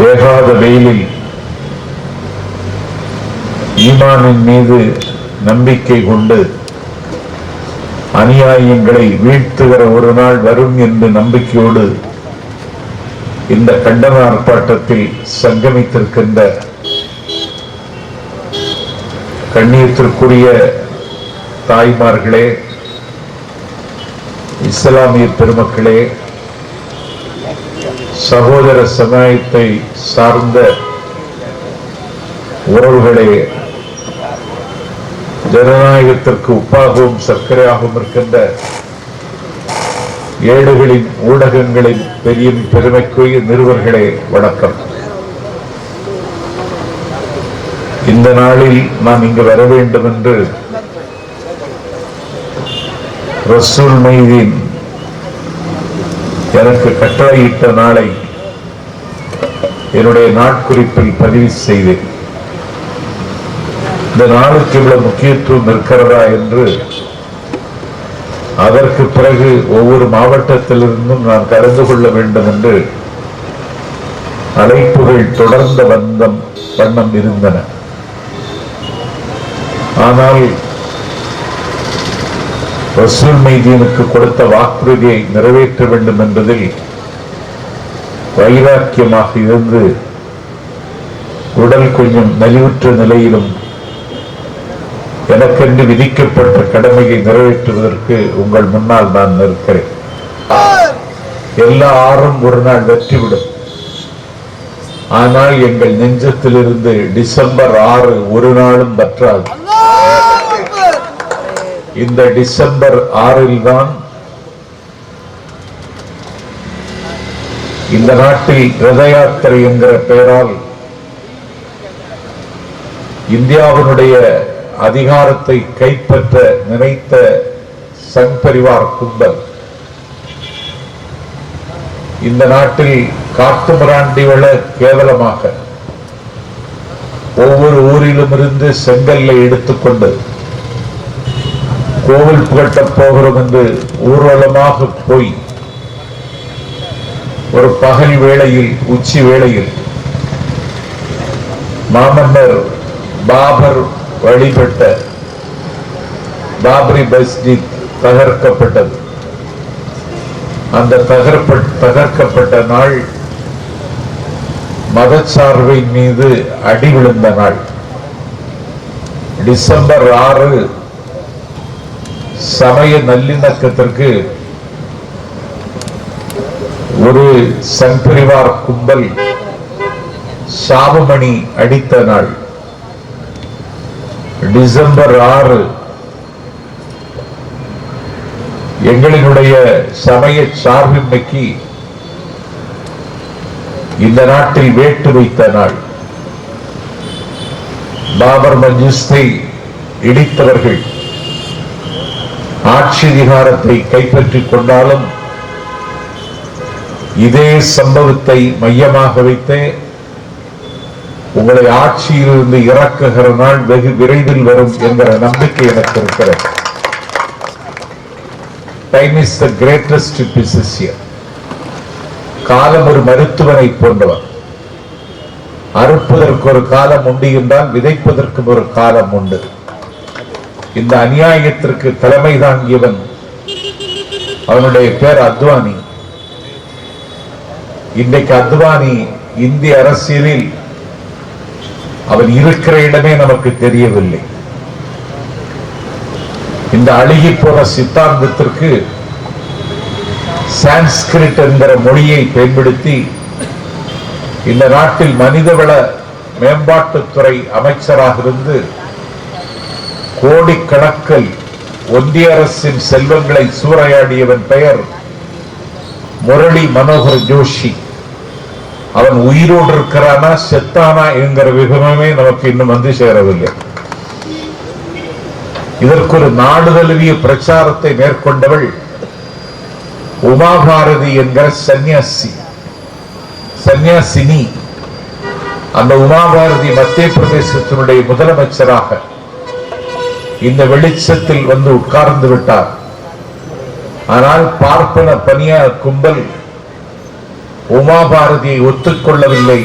வேகாத வெயிலில் ஈமானின் மீது நம்பிக்கை கொண்டு அநியாயங்களை வீழ்த்துகிற ஒரு நாள் வரும் என்று நம்பிக்கையோடு இந்த கண்டன ஆர்ப்பாட்டத்தில் சங்கமித்திருக்கின்ற கண்ணியத்திற்குரிய தாய்மார்களே இஸ்லாமிய பெருமக்களே சகோதர சமுதாயத்தை சார்ந்த உறவுகளே ஜனநாயகத்திற்கு உப்பாகவும் சர்க்கரையாகவும் இருக்கின்ற ஏடுகளின் ஊடகங்களின் பெரிய பெருமைக்குரிய நிறுவர்களே வணக்கம். இந்த நாளில் நான் இங்கு வர வேண்டும் என்று ரசூல் மைதீன் எனக்கு கட்டளையிட்ட நாளை என்னுடைய நாட்குறிப்பில் பதிவு செய்தேன். இந்த நாளுக்கு இவ்வளவு முக்கியத்துவம் இருக்கிறதா என்று அதற்கு பிறகு ஒவ்வொரு மாவட்டத்திலிருந்தும் நான் கலந்து கொள்ள வேண்டும் என்று அழைப்புகள் தொடர்ந்த வந்தம் வண்ணம் இருந்தன. ஆனால் ரசூல் மைதீனுக்கு கொடுத்த வாக்குறுதியை நிறைவேற்ற வேண்டும் என்பதில் வைராக்கியமாக இருந்து உடல் கொஞ்சம் நலிவுற்ற நிலையிலும் எனக்கென்று விதிக்கப்பட்ட கடமையை நிறைவேற்றுவதற்கு உங்கள் முன்னால் நான் நிற்கிறேன். எல்லா ஆறும் ஒரு நாள் வெற்றிவிடும். ஆனால் எங்கள் நெஞ்சத்திலிருந்து டிசம்பர் ஆறு ஒரு நாளும் வற்றாது. இந்த டிசம்பர் ஆறில் தான் இந்த நாட்டில் ரத யாத்திரை என்கிற பெயரால் இந்தியாவினுடைய அதிகாரத்தை கைப்பற்ற நினைத்த சங் பரிவார் கும்பல். இந்த நாட்டில் காட்டு மிராண்டி வள கேவலமாக ஒவ்வொரு ஊரிலும் இருந்து செங்கல்லை எடுத்துக்கொண்டு கோவில் புகட்டப் போகிறோம் என்று ஊர்வலமாக போய் ஒரு பகல் வேளையில் உச்சி வேளையில் மாமன்னர் பாபர் வழிபட்ட பாபரி மஸ்ஜித் தகர்க்கப்பட்டது. அந்த தகர்ப்ப தகர்க்கப்பட்ட நாள் மதச்சார்பை மீது அடி விழுந்த நாள். டிசம்பர் ஆறு சமய நல்லிணக்கத்திற்கு ஒரு சங்கரிவார் கும்பல் சாபமணி அடித்த நாள். டிசம்பர் ஆறு. எங்களினுடைய சமய சார்பின்மைக்கு இந்த நாட்டில் வேட்டு வைத்த நாள். பாபர் மஞ்சிஸ்தை இடித்தவர்கள். ஆட்சி அதிகாரத்தை கைப்பற்றிக் கொண்டாலும் இதே சம்பவத்தை மையமாக வைத்தே உங்களை ஆட்சியிலிருந்து இறக்குகிற நாள் வெகு விரைவில் வரும் என்கிற நம்பிக்கை எனக்கு இருக்கிறது. Time is the greatest physician காலம் ஒரு மருத்துவனை போன்றவர். அறுப்பதற்கு ஒரு காலம் உண்டு என்றால் விதைப்பதற்கும் ஒரு காலம் உண்டு. இந்த அநியாயத்திற்கு தலைமை தாங்கியவன் அவனுடைய பேர் அத்வானி. இன்றைக்கு அத்வானி இந்திய அரசியலில் அவன் இருக்கிற இடமே நமக்கு தெரியவில்லை. இந்த அழுகி போற சித்தாந்தத்திற்கு சான்ஸ்கிரிட் என்கிற மொழியை பயன்படுத்தி இந்த நாட்டில் மனிதவள மேம்பாட்டுத்துறை அமைச்சராக இருந்து கோடிக்கணக்கில் ஒன்றிய அரசின் செல்வங்களை சூறையாடியவன் பெயர் முரளி மனோகர் ஜோஷி. அவன் உயிரோடு இருக்கிறானா செத்தானா என்கிற விகமே நமக்கு இன்னும் வந்து சேரவில்லை. இதற்கு ஒரு நாடு தழுவிய பிரச்சாரத்தை மேற்கொண்டவள் உமாபாரதி என்கிற சன்னியாசி சன்னியாசினி அந்த உமாபாரதி மத்திய பிரதேசத்தினுடைய முதலமைச்சராக இந்த வெளிச்சத்தில் வந்து உட்கார்ந்து விட்டார். ஆனால் பார்ப்பன பனியார் கும்பல் உமா பாரதியை ஒத்துக்கொள்ளவில்லை.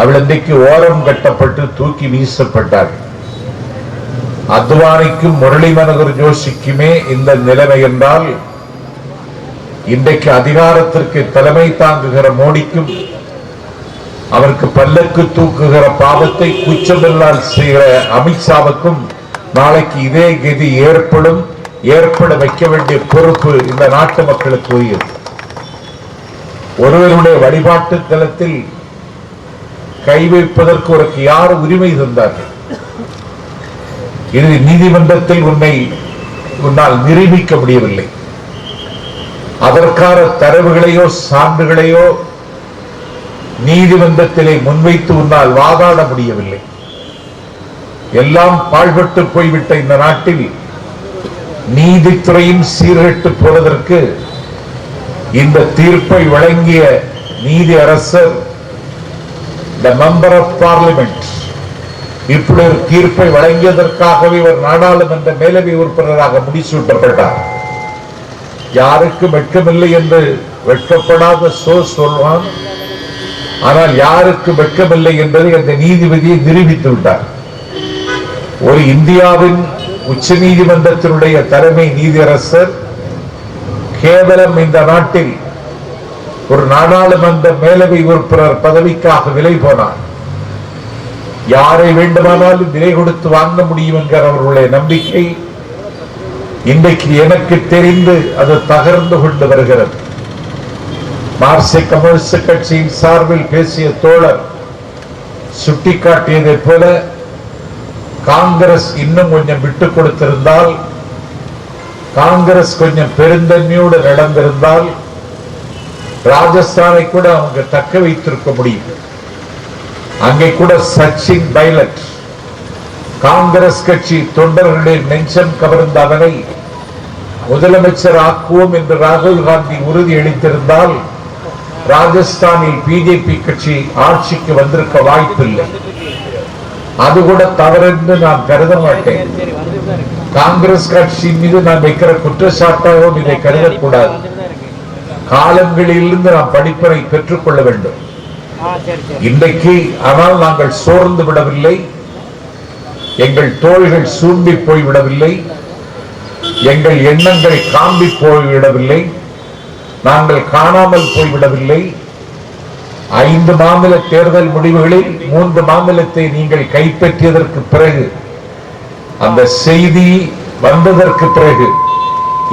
அவள் இன்றைக்கு ஓரம் கட்டப்பட்டு தூக்கி வீசப்பட்டார் அத்வானிக்கும் முரளி மனோகர் ஜோஷிக்குமே இந்த நிலைமை என்றால் இன்றைக்கு அதிகாரத்திற்கு தலைமை தாங்குகிற மோடிக்கும் அவருக்கு பல்லக்கு தூக்குகிற பாவத்தை கூச்சமில்லால் செய்கிற அமித்ஷாவுக்கும் நாளைக்கு இதே கதி ஏற்படும் ஏற்பட வைக்க வேண்டிய பொறுப்பு இந்த நாட்டு மக்களுக்கு உரியது. ஒருவருடைய வழிபாட்டு தளத்தில் கை வைப்பதற்கு உனக்கு யார் உரிமை தந்தார்கள்? இது நீதிமன்றத்தில் உன்னை உன்னால் நிரூபிக்க முடியவில்லை. அதற்கான தரவுகளையோ சான்றுகளையோ நீதிமன்றத்திலே முன்வைத்து உன்னால் வாதாட முடியவில்லை. எல்லாம் பாழ்பட்டு போய்விட்ட இந்த நாட்டில் நீதித்துறையும் சீர்கெட்டு போவதற்கு இந்த தீர்ப்பை வழங்கிய நீதி அரசர் த மெம்பர் ஆஃப் பார்லிமெண்ட் இப்படி ஒரு தீர்ப்பை வழங்கியதற்காகவே இவர் நாடாளுமன்ற மேலவை உறுப்பினராக முடிசூட்டப்பட்டார். யாருக்கு வெட்கமில்லை என்று வெட்கப்படாத சோ சொல்வான். ஆனால் யாருக்கு வெட்கமில்லை என்பதை அந்த நீதிபதியை நிரூபித்து விட்டார். ஒரு இந்தியாவின் உச்ச நீதிமன்றத்தினுடைய தலைமை நீதியரசர் கேவலம் இந்த நாட்டில் ஒரு நாடாளுமன்ற மேலவை உறுப்பினர் பதவிக்காக விலை போனார். யாரை வேண்டுமானாலும் விலை கொடுத்து வாங்க முடியும் என்கிற அவர்களுடைய நம்பிக்கை இன்றைக்கு எனக்கு தெரிந்து அது தகர்ந்து கொண்டு வருகிறது. மார்க்சிய கம்யூனிஸ்ட் கட்சியின் சார்பில் பேசிய தோழர் சுட்டிக்காட்டியதைப் போல காங்கிரஸ் இன்னும் கொஞ்சம் விட்டு கொடுத்திருந்தால் காங்கிரஸ் கொஞ்சம் பெருந்தன்மையோடு நடந்திருந்தால் ராஜஸ்தானை கூட அவங்க தக்க வைத்திருக்க முடியும். அங்கே கூட சச்சின் பைலட் காங்கிரஸ் கட்சி தொண்டர்களின் நெஞ்சம் கவர்ந்த அவனை முதலமைச்சர் ஆக்குவோம் என்று ராகுல் காந்தி உறுதி அளித்திருந்தால் ராஜஸ்தானில் பிஜேபி கட்சி ஆட்சிக்கு வந்திருக்க வாய்ப்பில்லை. அது கூட தவறென்று நான் கருத மாட்டேன். காங்கிரஸ் கட்சி மீது நான் வைக்கிற குற்றச்சாட்டாகவும் இதை கருதக்கூடாது காலங்களிலிருந்து நாம் படிப்பனை பெற்றுக்கொள்ள வேண்டும். இன்றைக்கு ஆனால் நாங்கள் சோர்ந்து விடவில்லை. எங்கள் தோள்கள் சூம்பி போய்விடவில்லை எங்கள் எண்ணங்களை காம்பி போய்விடவில்லை நாங்கள் காணாமல் போய்விடவில்லை ஐந்து மாநில தேர்தல் முடிவுகளில் மூன்று மாநிலத்தை நீங்கள் கைப்பற்றியதற்கு பிறகு அந்த செய்தி வந்ததற்கு பிறகு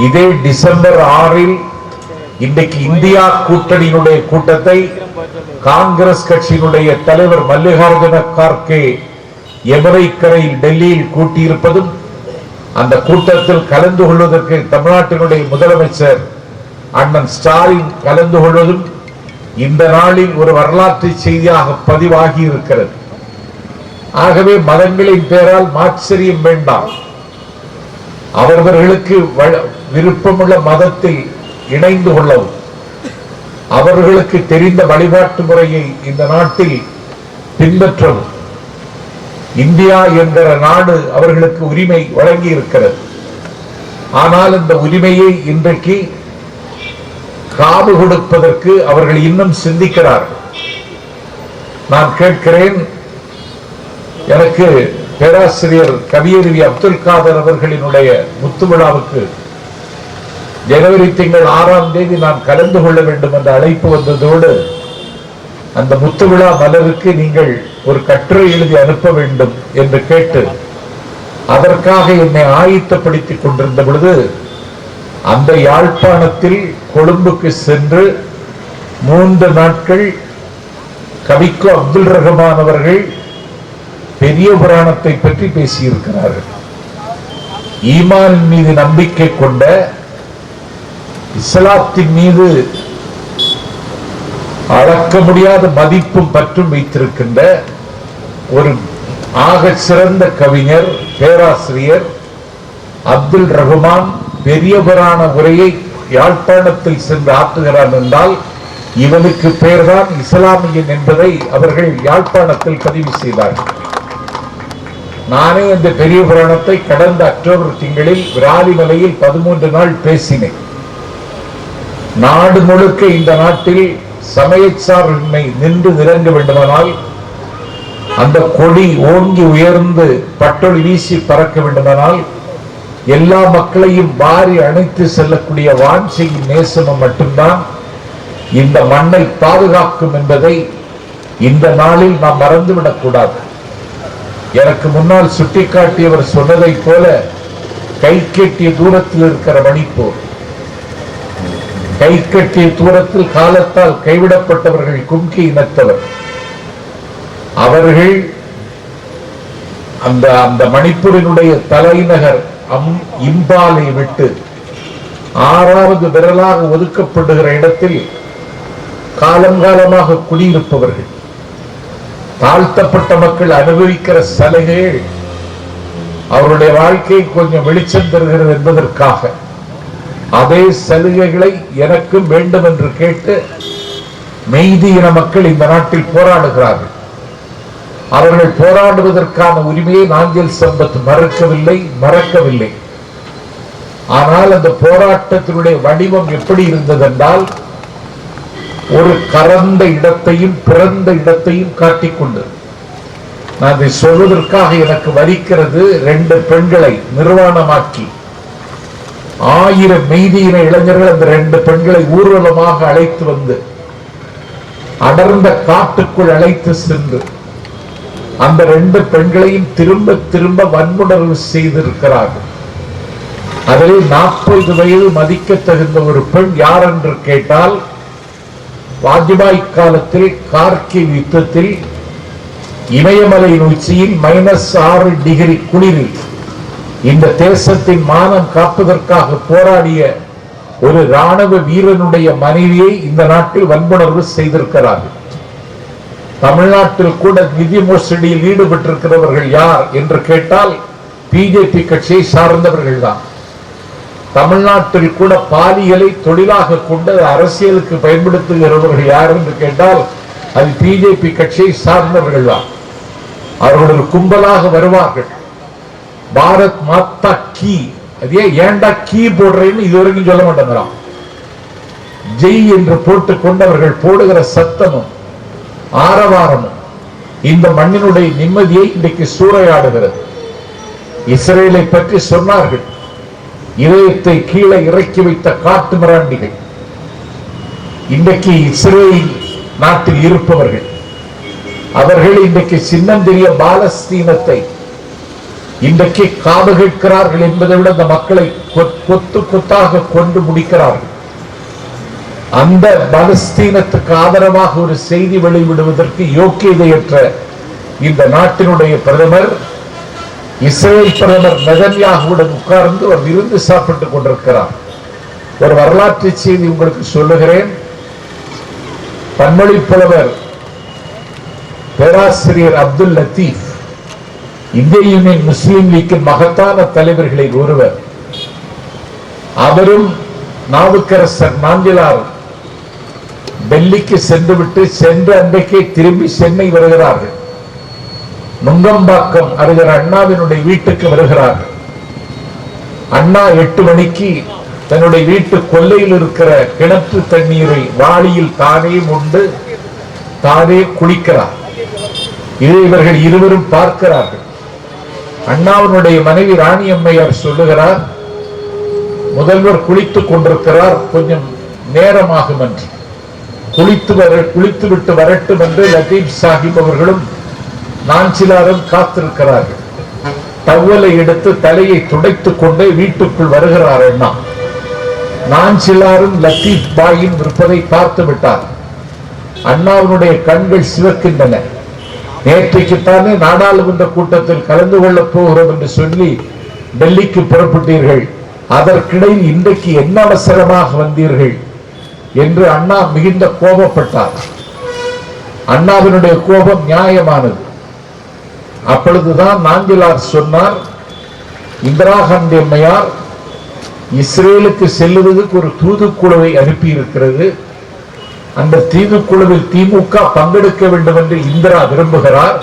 இதே டிசம்பர் ஆறில் இன்றைக்கு இந்தியா கூட்டணியினுடைய கூட்டத்தை காங்கிரஸ் கட்சியினுடைய தலைவர் மல்லிகார்ஜுன கார்கே எமரைக்கரையில் டெல்லியில் கூட்டியிருப்பதும் அந்த கூட்டத்தில் கலந்து கொள்வதற்கு தமிழ்நாட்டினுடைய முதலமைச்சர் அண்ணன் ஸ்டாலின் கலந்து கொள்வதும் இந்த நாளில் ஒரு வரலாற்று செய்தியாக பதிவாகி இருக்கிறது. ஆகவே மதங்களின் பெயரால் மாச்சரியம் வேண்டாம். அவரவர்களுக்கு விருப்பமுள்ள மதத்தில் இணைந்து கொள்ளவும். அவர்களுக்கு தெரிந்த வழிபாட்டு முறையை இந்த நாட்டில் பின்பற்றவும். இந்தியா என்கிற நாடு அவர்களுக்கு உரிமை வழங்கி இருக்கிறது ஆனால் இந்த உரிமையை இன்றைக்கு காது கொடுப்பதற்கு அவர்கள் இன்னும் சிந்திக்கிறார்கள். நான் கேட்கிறேன் எனக்கு பேராசிரியர் கவியருவி அப்துல் காதர் அவர்களினுடைய முத்து விழாவுக்கு ஜனவரி திங்கள் ஆறாம் தேதி நான் கலந்து கொள்ள வேண்டும் என்ற அழைப்பு வந்ததோடு அந்த முத்து விழா மலருக்கு நீங்கள் ஒரு கட்டுரை எழுதி அனுப்ப வேண்டும் என்று கேட்டு அதற்காக என்னை ஆயத்தப்படுத்திக் கொண்டிருந்த பொழுது அந்த யாழ்ப்பாணத்தில் கொழும்புக்கு சென்று மூன்று நாட்கள் கவிக்கோ அப்துல் ரஹமான் அவர்கள் பெரிய புராணத்தை பற்றி பேசியிருக்கிறார்கள். ஈமான் மீது நம்பிக்கை கொண்ட இஸ்லாத்தின் மீது அளக்க முடியாத மதிப்பும் பற்றும் வைத்திருக்கின்ற ஒரு ஆக சிறந்த கவிஞர் பேராசிரியர் அப்துல் ரஹ்மான் பெரியவரான உரையை யாழ்ப்பாணத்தில் சென்று ஆற்றுகிறான் என்றால் இவனுக்கு பெயர்தான் இஸ்லாமியன் என்பதை அவர்கள் யாழ்ப்பாணத்தில் பதிவு செய்தார்கள். நானே இந்த பெரிய புராணத்தை கடந்த அக்டோபர் திங்களில் விராலிமலையில் பதிமூன்று நாள் பேசினேன். நாடு முழுக்க இந்த நாட்டில் சமயச்சார்பின்மை நின்று நிறங்க வேண்டுமானால் அந்த கொடி ஓங்கி உயர்ந்து பட்டொளி வீசி பறக்க வேண்டுமானால் எல்லா மக்களையும் வாரி அணைத்து செல்லக்கூடிய வாஞ்சையின் நேசமும் மட்டும்தான் இந்த மண்ணை பாதுகாக்கும் என்பதை இந்த நாளில் நாம் மறந்துவிடக்கூடாது எனக்கு முன்னால் சுட்டிக்காட்டியவர் சொன்னதை போல கை கட்டிய தூரத்தில் இருக்கிற மணிப்பூர் கை கட்டிய தூரத்தில் காலத்தால் கைவிடப்பட்டவர்கள் கும்கி இனத்தவர். அவர்கள் அந்த அந்த மணிப்பூரினுடைய தலைநகர் அம் இம்பாலை விட்டு ஆறாவது விரலாக ஒதுக்கப்படுகிற இடத்தில் காலங்காலமாக குடியிருப்பவர்கள் தாழ்த்தப்பட்ட மக்கள் அனுபவிக்கிற சலுகைகள் அவருடைய வாழ்க்கை கொஞ்சம் வெளிச்சம் தருகிறது என்பதற்காக அதே சலுகைகளை எனக்கும் வேண்டும் என்று கேட்டு மெய்தி இன மக்கள் இந்த நாட்டில் போராடுகிறார்கள். அவர்கள் போராடுவதற்கான உரிமையை நாஞ்சில் சம்பத் மறுக்கவில்லை மறக்கவில்லை. ஆனால் அந்த போராட்டத்தினுடைய வடிவம் எப்படி இருந்ததென்றால் ஒரு கறந்த இடத்தையும் பிறந்த இடத்தையும் காட்டிக்கொண்டு. நான் இதை சொல்வதற்காக எனக்கு வலிக்கிறது ரெண்டு பெண்களை நிர்வாணமாக்கி. ஆயிரம் மெய்தியின இளைஞர்கள் அந்த ரெண்டு பெண்களை ஊர்வலமாக அழைத்து வந்து அடர்ந்த காட்டுக்குள் அழைத்து சென்று அந்த ரெண்டு பெண்களையும் திரும்ப திரும்ப வன்முணர்வு செய்திருக்கிறார்கள். அதில் நாற்பது வயது மதிக்க தகுந்த ஒரு பெண் யார் என்று கேட்டால் வாஜ்பாய் காலத்தில் கார்கி யுத்தத்தில் இமயமலையின் உச்சியில் மைனஸ் ஆறு டிகிரி குளிரில் இந்த தேசத்தின் மானம் காப்பதற்காக போராடிய ஒரு ராணுவ வீரனுடைய மனைவியை இந்த நாட்டில் வன்புணர்வு செய்திருக்கிறார்கள். தமிழ்நாட்டில் கூட நிதி மோசடியில் ஈடுபட்டிருக்கிறவர்கள் யார் என்று கேட்டால் பிஜேபி கட்சியை சார்ந்தவர்கள் தான். தமிழ்நாட்டில் கூட பாலியலை தொழிலாக கொண்டு அரசியலுக்கு பயன்படுத்துகிறவர்கள் யார் என்று கேட்டால் அது பிஜேபி கட்சியை சார்ந்தவர்கள் தான். அவர்கள் ஒரு கும்பலாக வருவார்கள். பாரத் மாத்தா கீ அதே ஏன்டா கீ போடுறேன்னு இதுவரைக்கும் சொல்ல மாட்டேங்கிறான். ஜெய் என்று போட்டுக் கொண்டவர்கள் போடுகிற சத்தமும் ஆரவாரமும் இந்த மண்ணினுடைய நிம்மதியை இன்றைக்கு சூறையாடுகிறது. இஸ்ரேலை பற்றி சொன்னார்கள். இதயத்தை கீழே இறக்கி வைத்த காட்டு மிராண்டிகள். இன்றைக்கு இஸ்ரேல் நாட்டில் இருப்பவர்கள். அவர்கள் இன்றைக்கு சின்னந்தெரிய பாலஸ்தீனத்தை இன்றைக்கு காவு கேட்கிறார்கள் என்பதை விட அந்த மக்களை கொத்து கொத்தாக கொண்டு முடிக்கிறார்கள். அந்த பலஸ்தீனத்துக்கு ஆதரவாக ஒரு செய்தி வெளிவிடுவதற்கு யோக்கியதையற்ற இந்த நாட்டினுடைய பிரதமர் இஸ்ரேல் பிரதமர் நெதன்யாகுடன் உட்கார்ந்து ஒரு விருந்து சாப்பிட்டுக் கொண்டிருக்கிறார். ஒரு வரலாற்று செய்தி உங்களுக்கு சொல்லுகிறேன். பன்மொழி புலவர் பேராசிரியர் அப்துல் லத்தீப் இந்திய யூனியன் முஸ்லீம் லீக்கின் மகத்தான தலைவர்களில் ஒருவர். அவரும் நாவுக்கரசர் நாஞ்சிலார் டெல்லிக்கு சென்றுவிட்டு சென்ற அன்றைக்கே திரும்பி சென்னை வருகிறார்கள். நுங்கம்பாக்கம் அருகிற அண்ணாவினுடைய வீட்டுக்கு வருகிறார்கள். அண்ணா எட்டு மணிக்கு தன்னுடைய வீட்டு கொல்லையில் இருக்கிற கிணற்று தண்ணீரை வாளியில் தானே உண்டு தானே குளிக்கிறார். இதை இவர்கள் இருவரும் பார்க்கிறார்கள். அண்ணாவினுடைய மனைவி ராணி அம்மையார் சொல்லுகிறார் முதல்வர் குளித்துக் கொண்டிருக்கிறார் கொஞ்சம் நேரமாகும் என்று. குளித்து வர குளித்து விட்டு வரட்டும் என்று லத்தீப் சாஹிப் அவர்களும் நாஞ்சிலாரும் காத்திருக்கிறார்கள். டவலை எடுத்து தலையை துடைத்துக் கொண்டே வீட்டுக்குள் வருகிறார் அண்ணா. நாஞ்சிலாரும் லத்தீப் பாயின் இருப்பதை பார்த்து விட்டார். அண்ணாவினுடைய கண்கள் சிவக்கின்றன. நேற்றைக்குத்தானே நாடாளுமன்ற கூட்டத்தில் கலந்து கொள்ளப் போகிறோம் என்று சொல்லி டெல்லிக்கு புறப்பட்டீர்கள். அதற்கிடையில் இன்றைக்கு என்ன அவசரமாக வந்தீர்கள்? என்று அண்ணா மிகுந்த கோபப்பட்டார். அண்ணாவினுடைய கோபம் நியாயமானது. அப்பொழுதுதான் நாஞ்சிலார் சொன்னார் இந்திரா காந்தி அம்மையார் இஸ்ரேலுக்கு செல்லுவதற்கு ஒரு தூதுக்குழுவை அனுப்பி இருக்கிறது அந்த தீதுக்குழுவில் திமுக பங்கெடுக்க வேண்டும் என்று இந்திரா விரும்புகிறார்.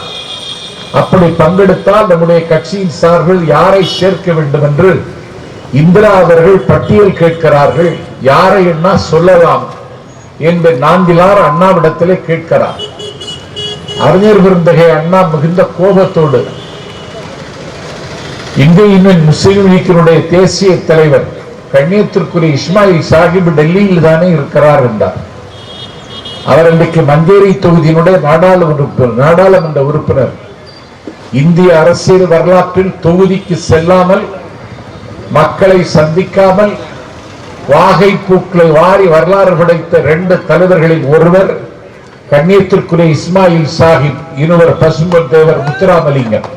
அப்படி பங்கெடுத்தால் நம்முடைய கட்சியின் சார்பில் யாரை சேர்க்க வேண்டும் என்று இந்திரா அவர்கள் பட்டியல் கேட்கிறார்கள். யாரை என்ன சொல்லலாம் என்று நான்கிலார் அண்ணாவிடத்திலே கேட்கிறார். அறிஞர் விருந்தகை அண்ணா மிகுந்த கோபத்தோடு இந்திய யூனியன் முஸ்லிம் லீக்கினுடைய தேசிய தலைவர் கண்ணியத்திற்குரிய இஸ்மாயில் சாஹிப் டெல்லியில் தானே இருக்கிறார் என்றார். அவர் இன்றைக்கு மஞ்சேரி தொகுதியினுடைய நாடாளுமன்ற நாடாளுமன்ற உறுப்பினர். இந்திய அரசியல் வரலாற்றில் தொகுதிக்கு செல்லாமல் மக்களை சந்திக்காமல் வாகை பூக்களை வாரி வரலாறு படைத்த ரெண்டு தலைவர்களில் ஒருவர் கண்ணியத்திற்குரிய இஸ்மாயில் சாஹிப் இன்னொரு பசும்பன் தேவர் முத்துராமலிங்கம்.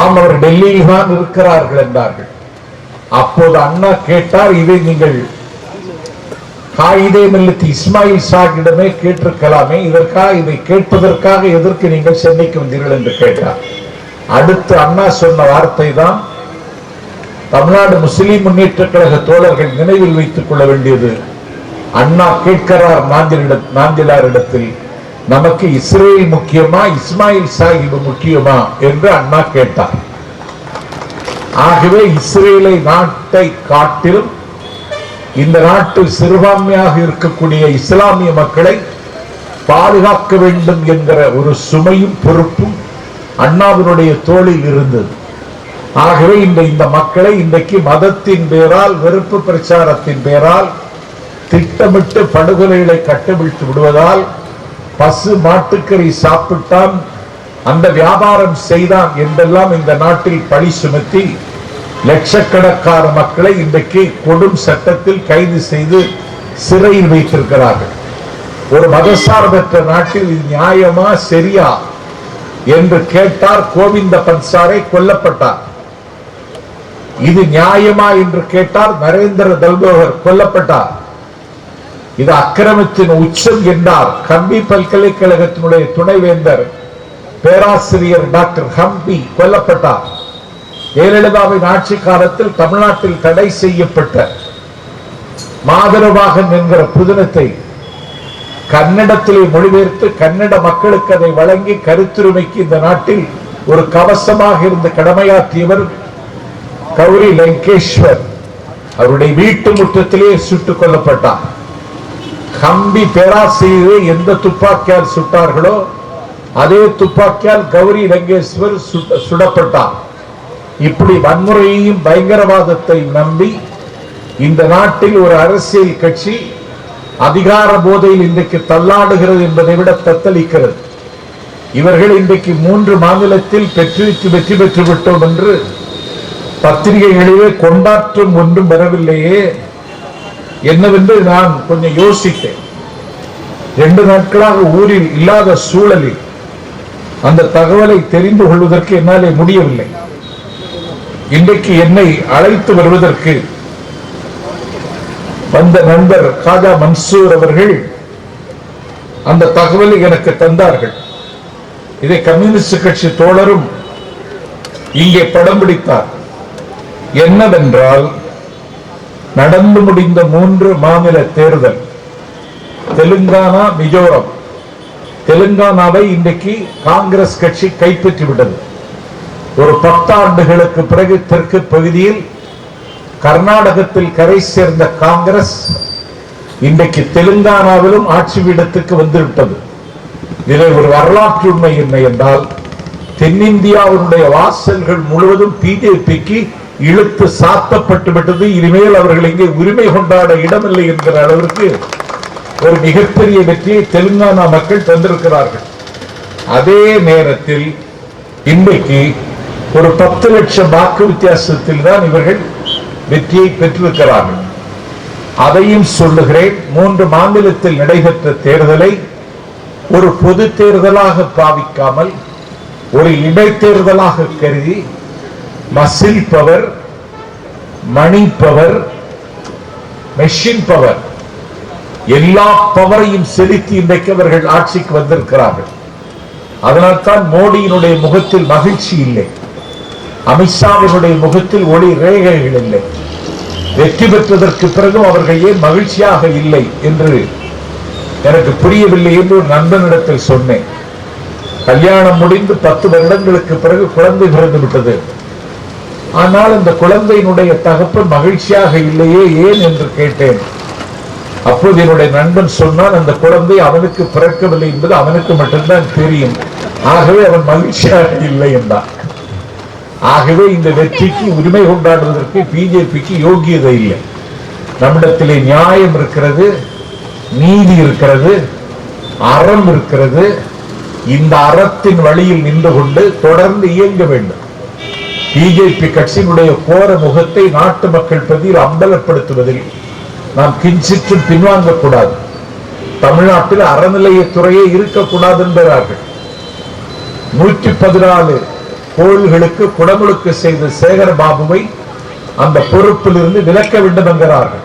ஆம் அவர் டெல்லியில் தான் இருக்கிறார்கள் என்றார்கள். அப்போது அண்ணா கேட்டார் இதை நீங்கள் காயிதே மில்லத்து இஸ்மாயில் சாஹிடமே கேட்டிருக்கலாமே இதற்காக இதை கேட்பதற்காக எதற்கு நீங்கள் சென்னைக்கு வந்தீர்கள் என்று கேட்டார். அடுத்து அண்ணா சொன்ன வார்த்தை தான் தமிழ்நாடு முஸ்லிம் முன்னேற்ற கழக தோழர்கள் நினைவில் வைத்துக் கொள்ள வேண்டியது அண்ணா கேட்கிறார் நாஞ்சிலிட நாஞ்சிலாரிடத்தில் நமக்கு இஸ்ரேல் முக்கியமா இஸ்மாயில் சாஹிப் முக்கியமா? என்று அண்ணா கேட்டார். ஆகவே இஸ்ரேலை நாட்டை காட்டிலும் இந்த நாட்டில் சிறுபான்மையாக இருக்கக்கூடிய இஸ்லாமிய மக்களை பாதுகாக்க வேண்டும் என்கிற ஒரு சுமையும் பொறுப்பும் அண்ணாவினுடைய தோளில் இருந்தது. ஆகவே இந்த இந்த மக்களை இன்றைக்கு மதத்தின் பேரால் வெறுப்பு பிரச்சாரத்தின் பேரால் திட்டமிட்டு படுகொலைகளை கட்டவிழ்த்து விடுவதால் பசு மாட்டுக்கறி சாப்பிட்டான் அந்த வியாபாரம் செய்தான் என்றெல்லாம் இந்த நாட்டில் பழி சுமத்தி லட்சக்கணக்கான மக்களை இன்றைக்கு கொடும் சட்டத்தில் கைது செய்து சிறையில் வைத்திருக்கிறார்கள். ஒரு மதசார்பற்ற நாட்டில் இது நியாயமா சரியா? என்று கேட்டார் கோவிந்த பன்சாரை கொல்லப்பட்டார். இது நியாயமா என்று கேட்டார் நரேந்திர தல்போகர் கொல்லப்பட்டார். இது அக்கிரமத்தின் உச்சம் என்றார். கம்பி பல்கலைக்கழகத்தினுடைய துணைவேந்தர் பேராசிரியர் டாக்டர் ஹம்பி கொல்லப்பட்டார். ஜெயலலிதாவின் ஆட்சி காலத்தில் தமிழ்நாட்டில் தடை செய்யப்பட்ட மாதரவாகன் என்கிற புதினத்தை கன்னடத்திலே மொழிபெயர்த்து கன்னட மக்களுக்கு அதை வழங்கி கருத்துரிமைக்கு இந்த நாட்டில் ஒரு கவசமாக இருந்து கடமையாற்றியவர் கௌரி லங்கேஸ்வர் அவருடைய வீட்டு முற்றத்திலே சுட்டுக் கொல்லப்பட்டார். கம்பி பேராசிரியரை எந்த துப்பாக்கியால் சுட்டார்களோ அதே துப்பாக்கியால் கௌரி லங்கேஸ்வர் சுடப்பட்டார். இப்படி வன்முறையையும் பயங்கரவாதத்தை நம்பி இந்த நாட்டில் ஒரு அரசியல் கட்சி அதிகார போதையில் இன்றைக்கு தள்ளாடுகிறது என்பதை விட தத்தளிக்கிறது. இவர்கள் இன்றைக்கு மூன்று மாநிலத்தில் பெற்று வெற்றி பெற்று விட்டோம் என்று பத்திரிகைகளிலே கொண்டாற்றம் ஒன்றும் வரவில்லையே என்னவென்று நான் கொஞ்சம் யோசித்தேன். ரெண்டு நாட்களாக ஊரில் இல்லாத சூழலில் அந்த தகவலை தெரிந்து கொள்வதற்கு என்னாலே முடியவில்லை. இன்றைக்கு என்னை அழைத்து வருவதற்கு வந்த நண்பர் காஜா மன்சூர் அவர்கள் அந்த தகவலை எனக்கு தந்தார்கள். இதை கம்யூனிஸ்ட் கட்சி தோழரும் இங்கே படம் பிடித்தார். என்னவென்றால் நடந்து முடிந்த மூன்று மாநில தேர்தல் தெலுங்கானா மிசோரம். தெலுங்கானாவை இன்றைக்கு காங்கிரஸ் கட்சி கைப்பற்றி விட்டது. ஒரு பத்தாண்டுகளுக்கு பிறகு தெற்கு பகுதியில் கர்நாடகத்தில் கரை சேர்ந்த காங்கிரஸ் இன்றைக்கு தெலுங்கானாவிலும் ஆட்சி பீடத்துக்கு வந்துவிட்டது. இதில் ஒரு வரலாற்று உண்மை என்ன என்றால் தென்னிந்தியாவினுடைய வாசல்கள் முழுவதும் பிஜேபிக்கு இழுத்து சாத்தப்பட்டு விட்டது. இனிமேல் அவர்கள் இங்கே உரிமை கொண்டாட இடமில்லை என்கிற அளவிற்கு ஒரு மிகப்பெரிய வெற்றியை தெலுங்கானா மக்கள் தந்திருக்கிறார்கள். அதே நேரத்தில் இன்றைக்கு ஒரு பத்து லட்சம் வாக்கு வித்தியாசத்தில் தான் இவர்கள் வெற்றியை பெற்றிருக்கிறார்கள். அதையும் சொல்லுகிறேன். மூன்று மாநிலத்தில் நடைபெற்ற தேர்தலை ஒரு பொது தேர்தலாக பாவிக்காமல் ஒரு இடைத்தேர்தலாக கருதி muscle power money power machine power. எல்லா பவரையும் செலுத்தி இன்றைக்கு அவர்கள் ஆட்சிக்கு வந்திருக்கிறார்கள். அதனால்தான் மோடியினுடைய முகத்தில் மகிழ்ச்சி இல்லை. அமித்ஷாவினுடைய முகத்தில் ஒளி ரேகைகள் இல்லை. வெற்றி பெற்றதற்கு பிறகும் அவர்கள் ஏன் மகிழ்ச்சியாக இல்லை என்று எனக்கு புரியவில்லை என்று ஒரு நண்பனிடத்தில் சொன்னேன். கல்யாணம் முடிந்து பத்து வருடங்களுக்கு பிறகு குழந்தை பிறந்து விட்டது ஆனால் அந்த குழந்தையினுடைய தகப்பன் மகிழ்ச்சியாக இல்லையே ஏன் என்று கேட்டேன். அப்போது என்னுடைய நண்பன் சொன்னான் அந்த குழந்தை அவனுக்கு பிறக்கவில்லை என்பது அவனுக்கு மட்டும்தான் தெரியும். ஆகவே அவன் மகிழ்ச்சியாக இல்லை என்றான். ஆகவே இந்த வெற்றிக்கு உரிமை கொண்டாடுவதற்கு பிஜேபிக்கு யோகியதை இல்லை. நம்மிடத்திலே நியாயம் இருக்கிறது நீதி இருக்கிறது அறம் இருக்கிறது. இந்த அறத்தின் வழியில் நின்று கொண்டு தொடர்ந்து இயங்க வேண்டும். பிஜேபி கட்சியினுடைய கோர முகத்தை நாட்டு மக்கள் பதியில் அம்பலப்படுத்துவதில் நாம் கிஞ்சிற்றும் பின்வாங்கக்கூடாது. தமிழ்நாட்டில் அறநிலையத்துறையே இருக்கக்கூடாது என்கிறார்கள் நூற்றி பதினாலு கோயில்களுக்கு குடமுழுக்கு செய்த சேகர பாபுவை அந்த பொறுப்பிலிருந்து விலக்க வேண்டும் என்கிறார்கள்.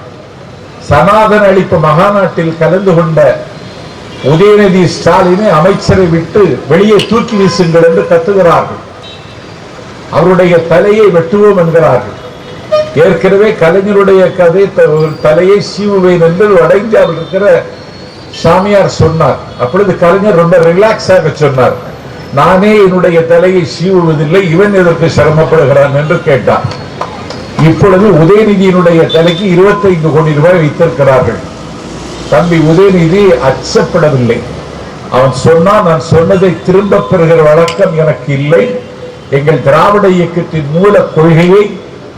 சனாதன அளிப்பு மகாநாட்டில் கலந்து கொண்ட உதயநிதி ஸ்டாலினை அமைச்சரை விட்டு வெளியே தூக்கி வீசுங்கள் என்று கத்துகிறார்கள். அவருடைய தலையை வெட்டுவோம் என்கிறார்கள். ஏற்கனவே கலைஞருடைய கதை த- ஒரு தலையை சீவுவேன் என்று வட இந்தியாவில் இருக்கிற சாமியார் சொன்னார். அப்பொழுது கலைஞர் ரொம்ப ரிலாக்ஸாக சொன்னார். நானே என்னுடைய தலையை சீவுவதில்லை இவன் எதற்கு சிரமப்படுகிறான்? என்று கேட்டார். இப்பொழுது உதயநிதியினுடைய தலைக்கு 25 கோடி ரூபாய் வைத்திருக்கிறார்கள். தம்பி உதயநிதி அச்சப்படவில்லை அவன் சொன்னான் நான் சொன்னதை திரும்ப பெறுகிற வழக்கம் எனக்கு இல்லை. எங்கள் திராவிட இயக்கத்தின் மூல கொள்கையை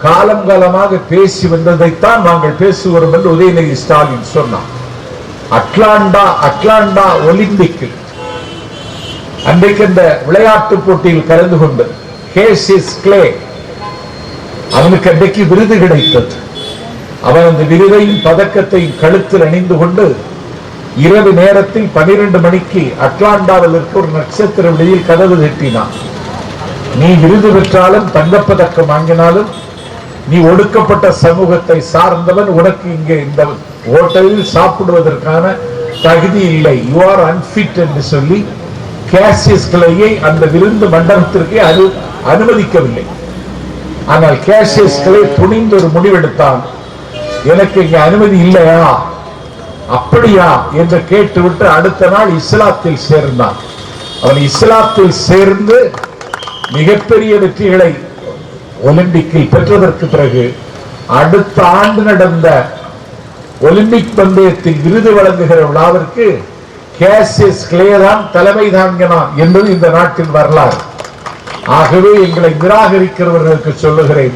காலம் காலமாக பேசி வந்ததைத்தான் நாங்கள் பேசுகிறோம் என்று உதயநிதி ஸ்டாலின் சொன்னான் அட்லாண்டா அட்லாண்டா ஒலிம்பிக் அன்றைக்கு இந்த விளையாட்டு போட்டியில் கலந்து கொண்டு கிளே. அவனுக்கு அன்றைக்கு விருது கிடைத்தது. அவன் அந்த விருதையும் பதக்கத்தையும் கழுத்தில் அணிந்து கொண்டு இரவு நேரத்தில் பனிரெண்டு மணிக்கு அட்லாண்டாவில் இருக்க ஒரு நட்சத்திர விடையில் கதவு தட்டினான். நீ விருது பெற்றாலும் தங்கப்பதக்கம் வாங்கினாலும் நீ ஒடுக்கப்பட்ட சமூகத்தை சார்ந்தவன் உனக்கு இங்கே இந்த ஹோட்டலில் சாப்பிடுவதற்கான தகுதி இல்லை. யூ ஆர் அன்பிட் என்று சொல்லி கேசியஸ் கிளையை அந்த விருந்து மண்டபத்திற்கு அனு அனுமதிக்கவில்லை. ஆனால் கேசியஸ் கிளை துணிந்து ஒரு முடிவெடுத்தான். எனக்கு இங்கே அனுமதி இல்லையா? அப்படியா? என்று கேட்டுவிட்டு அடுத்த நாள் இஸ்லாத்தில் சேர்ந்தான். அவன் இஸ்லாத்தில் சேர்ந்து மிகப்பெரிய வெற்றிகளை ஒலிம்பிக்கில் பெற்றதற்கு பிறகு அடுத்த ஆண்டு நடந்த ஒலிம்பிக் பந்தயத்தில் விருது வழங்குகிற விழாவிற்கு கேசியஸ் கிளே தான் தலைமை தாங்கினான் என்பது இந்த நாட்டின் வரலாறு. ஆகவே எங்களை நிராகரிக்கிறவர்களுக்கு சொல்லுகிறேன்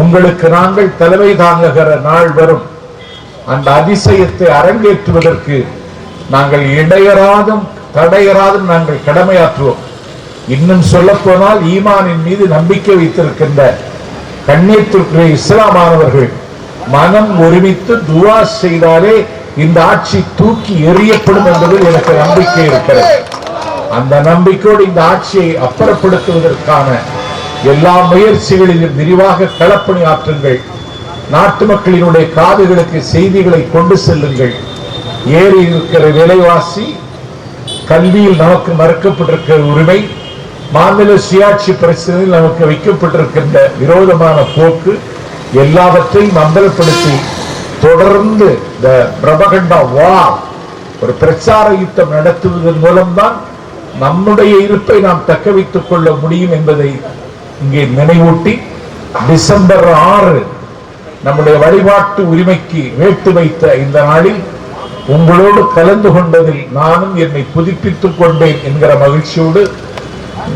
உங்களுக்கு நாங்கள் தலைமை தாங்குகிற நாள் வரும். அந்த அதிசயத்தை அரங்கேற்றுவதற்கு நாங்கள் இடையராதும் தடையராதும் நாங்கள் கடமையாற்றுவோம். இன்னும் சொல்லப்போனால் ஈமானின் மீது நம்பிக்கை வைத்திருக்கின்ற கண்ணீர்த்திருக்கிற இஸ்லாமானவர்கள் மனம் ஒருமித்து துவா செய்தாலே இந்த ஆட்சி தூக்கி எறியப்படும் என்பதில் எனக்கு நம்பிக்கை இருக்கிறது. அந்த நம்பிக்கையோடு இந்த ஆட்சியை அப்புறப்படுத்துவதற்கான எல்லா முயற்சிகளிலும் விரிவாக களப்பணி ஆற்றுங்கள் நாட்டு மக்களினுடைய காதுகளுக்கு செய்திகளை கொண்டு செல்லுங்கள். ஏறி இருக்கிற விலைவாசி கல்வியில் நமக்கு மறுக்கப்பட்டிருக்கிற உரிமை மாநில சுயாட்சி பிரச்சனையில் நமக்கு வைக்கப்பட்டிருக்கின்ற விரோதமான போக்கு எல்லாவற்றையும் அம்பலப்படுத்தி தொடர்ந்து இந்த பிரபகண்டா வா ஒரு பிரச்சார யுத்தம் நடத்துவதன் மூலம்தான் நம்முடைய இருப்பை நாம் தக்க வைத்துக் கொள்ள முடியும் என்பதை இங்கே நினைவூட்டி டிசம்பர் ஆறு நம்முடைய வழிபாட்டு உரிமைக்கு வேட்டு வைத்த இந்த நாளில் உங்களோடு கலந்து கொண்டதில் நானும் என்னை புதுப்பித்துக் கொண்டேன் என்கிற மகிழ்ச்சியோடு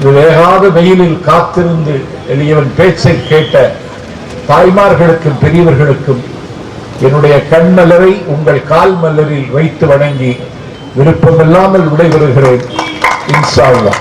வேகாத வெயிலில் காத்திருந்து எளியவன் பேச்சை கேட்ட தாய்மார்களுக்கும் பெரியவர்களுக்கும் என்னுடைய கண் மலரை உங்கள் கால் மலரில் வைத்து வணங்கி விருப்பமில்லாமல் விடைபெறுகிறேன். இன்சால்லா